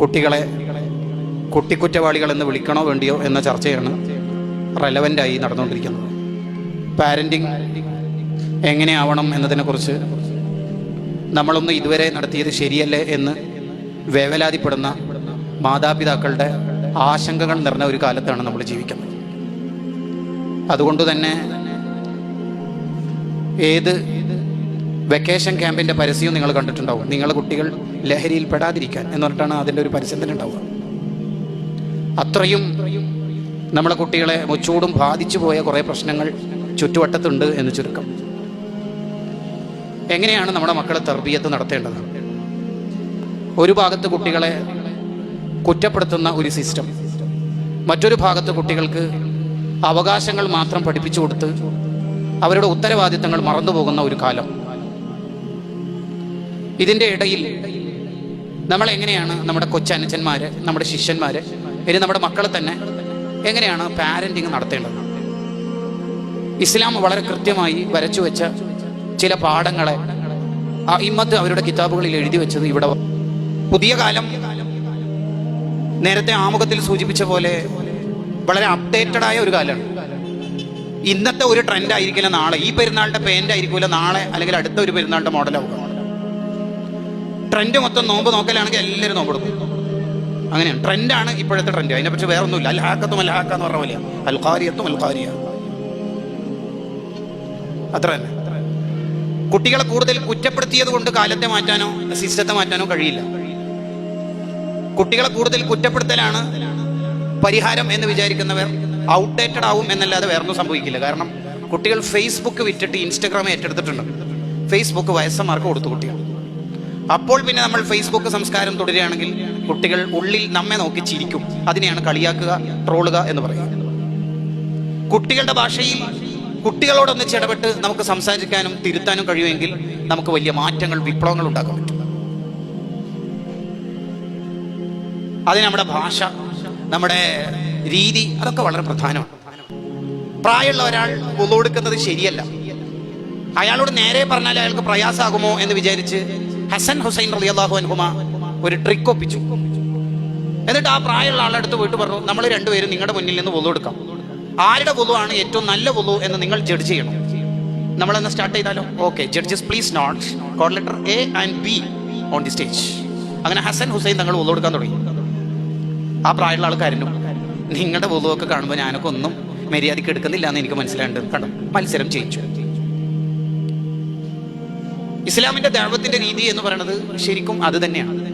കുട്ടികളെ കുട്ടിക്കുറ്റവാളികൾ എന്ന് വിളിക്കണോ വേണ്ടിയോ എന്ന ചർച്ചയാണ് റെലവന്റായി നടന്നുകൊണ്ടിരിക്കുന്നത്. പാരന്റിങ് എങ്ങനെയാവണം എന്നതിനെക്കുറിച്ച് നമ്മളൊന്നും ഇതുവരെ നടത്തിയത് ശരിയല്ലേ എന്ന് വേവലാതിപ്പെടുന്ന മാതാപിതാക്കളുടെ ആശങ്കകൾ നിറഞ്ഞ ഒരു കാലത്താണ് നമ്മൾ ജീവിക്കുന്നത്. അതുകൊണ്ട് തന്നെ ഏത് വെക്കേഷൻ ക്യാമ്പിന്റെ പരസ്യവും നിങ്ങൾ കണ്ടിട്ടുണ്ടാവും. നിങ്ങളുടെ കുട്ടികൾ ലഹരിയിൽ പെടാതിരിക്കാൻ എന്ന് പറഞ്ഞിട്ടാണ് അതിന്റെ ഒരു പരസ്യം തന്നെ ഉണ്ടാവുക. അത്രയും നമ്മളെ കുട്ടികളെ മുച്ചൂടും ബാധിച്ചു പോയ കുറേ പ്രശ്നങ്ങൾ ചുറ്റുവട്ടത്തുണ്ട് എന്ന് ചുരുക്കം. എങ്ങനെയാണ് നമ്മുടെ മക്കളെ തർബീയത്ത് നടത്തേണ്ടത്? ഒരു ഭാഗത്ത് കുട്ടികളെ കുറ്റപ്പെടുത്തുന്ന ഒരു സിസ്റ്റം. മറ്റൊരു ഭാഗത്ത് കുട്ടികൾക്ക് അവകാശങ്ങൾ മാത്രം പഠിപ്പിച്ചു കൊടുത്ത് അവരുടെ ഉത്തരവാദിത്തങ്ങൾ മറന്നുപോകുന്ന ഒരു കാലം. ഇതിന്റെ ഇടയിൽ നമ്മൾ എങ്ങനെയാണ് നമ്മുടെ കൊച്ചനുജന്മാര് നമ്മുടെ ശിഷ്യന്മാര് ഇനി നമ്മുടെ മക്കളെ തന്നെ എങ്ങനെയാണ് പാരന്റിങ് നടത്തേണ്ടത്? ഇസ്ലാം വളരെ കൃത്യമായി വരച്ചു വെച്ച ചില പാഠങ്ങളെ ഇമ്മത്ത് അവരുടെ കിതാബുകളിൽ എഴുതി വെച്ചത് ഇവിടെ പുതിയ കാലം നേരത്തെ ആമുഖത്തിൽ സൂചിപ്പിച്ച പോലെ വളരെ അപ്ഡേറ്റഡ് ആയ ഒരു കാലമാണ്. ഇന്നത്തെ ഒരു ട്രെൻഡ് ആയിരിക്കില്ല നാളെ. ഈ പെരുന്നാളിന്റെ പെയിന്റ് ആയിരിക്കില്ല നാളെ അല്ലെങ്കിൽ അടുത്ത ഒരു പെരുന്നാളിന്റെ മോഡലാവുക ട്രെൻഡ് മൊത്തം നോമ്പ് നോക്കലാണെങ്കിൽ എല്ലാവരും നോമ്പ് എടുക്കും അങ്ങനെയാണ്. ട്രെൻഡാണ് ഇപ്പോഴത്തെ ട്രെൻഡ്. അതിനെ പറ്റി വേറെ ഒന്നുമില്ല അൽഹാക്കത്തും അൽഹാക്ക എന്ന് പറഞ്ഞ പോലെയാണ് അൽഖാരിയത്തും അൽഖാരിയ. അത്ര തന്നെ. കുട്ടികളെ കൂടുതൽ കുറ്റപ്പെടുത്തിയത് കൊണ്ട് കാലത്തെ മാറ്റാനോ സിസ്റ്റത്തെ മാറ്റാനോ കഴിയില്ല. കുട്ടികളെ കൂടുതൽ കുറ്റപ്പെടുത്തലാണ് പരിഹാരം എന്ന് വിചാരിക്കുന്നവർ ഔട്ട്ഡേറ്റഡ് ആവും എന്നല്ലാതെ വേറൊന്നും സംഭവിക്കില്ല. കാരണം കുട്ടികൾ ഫേസ്ബുക്ക് വിറ്റിട്ട് ഇൻസ്റ്റഗ്രാം ഏറ്റെടുത്തിട്ടുണ്ട്. ഫേസ്ബുക്ക് വയസ്സന്മാർക്ക് കൊടുത്തു കുട്ടികൾ. അപ്പോൾ പിന്നെ നമ്മൾ ഫേസ്ബുക്ക് സംസ്കാരം തുടരുകയാണെങ്കിൽ കുട്ടികൾ ഉള്ളിൽ നമ്മെ നോക്കി ചിരിക്കും. അതിനെയാണ് കളിയാക്കുക ട്രോളുക എന്ന് പറയുന്നത്. കുട്ടികളുടെ ഭാഷയിൽ കുട്ടികളോടൊന്ന് ചിടപെട്ട് നമുക്ക് സംസാരിക്കാനും തിരുത്താനും കഴിയുമെങ്കിൽ നമുക്ക് വലിയ മാറ്റങ്ങൾ വിപ്ലവങ്ങൾ ഉണ്ടാക്കാൻ പറ്റും. അതിന് നമ്മുടെ ഭാഷ നമ്മുടെ രീതി അതൊക്കെ വളരെ പ്രധാനമാണ്. പ്രായമുള്ള ഒരാൾ ഒന്നുകൊടുക്കുന്നത് ശരിയല്ല. അയാളോട് നേരെ പറഞ്ഞാൽ അയാൾക്ക് പ്രയാസമാകുമോ എന്ന് വിചാരിച്ച് ഹസൻ ഹുസൈൻ റളിയല്ലാഹു അൻഹുമ ഒരു ട്രിക്ക് ഒപ്പിച്ചു. എന്നിട്ട് ആ പ്രായമുള്ള ആളുടെ അടുത്ത് പോയിട്ട് പറഞ്ഞു നമ്മൾ രണ്ടുപേരും നിങ്ങളുടെ മുന്നിൽ നിന്ന് പൊതു എടുക്കാം. ആരുടെ വുളു ആണ് ഏറ്റവും നല്ല പൊതു എന്ന് നിങ്ങൾ ജഡ്ജ് ചെയ്യണം. നമ്മൾ നമ്മളെന്ന് സ്റ്റാർട്ട് ചെയ്താലോ? Okay judges please note code letter A and B on the stage അങ്ങനെ ഹസൻ ഹുസൈൻ തങ്ങൾ പൊതു എടുക്കാൻ തുടങ്ങി. ആ പ്രായമുള്ള ആൾക്കാരനും നിങ്ങളുടെ പൊതുവൊക്കെ കാണുമ്പോൾ ഞാനൊക്കെ ഒന്നും മര്യാദയ്ക്ക് എടുക്കുന്നില്ല എന്ന് എനിക്ക് മനസ്സിലായിട്ടുണ്ട്. കണ്ടു? മത്സരം ചെയ്യിച്ചു ഇസ്ലാമിന്റെ ദൈവത്തിന്റെ രീതി എന്ന് പറയുന്നത് ശരിക്കും അത് തന്നെയാണ്.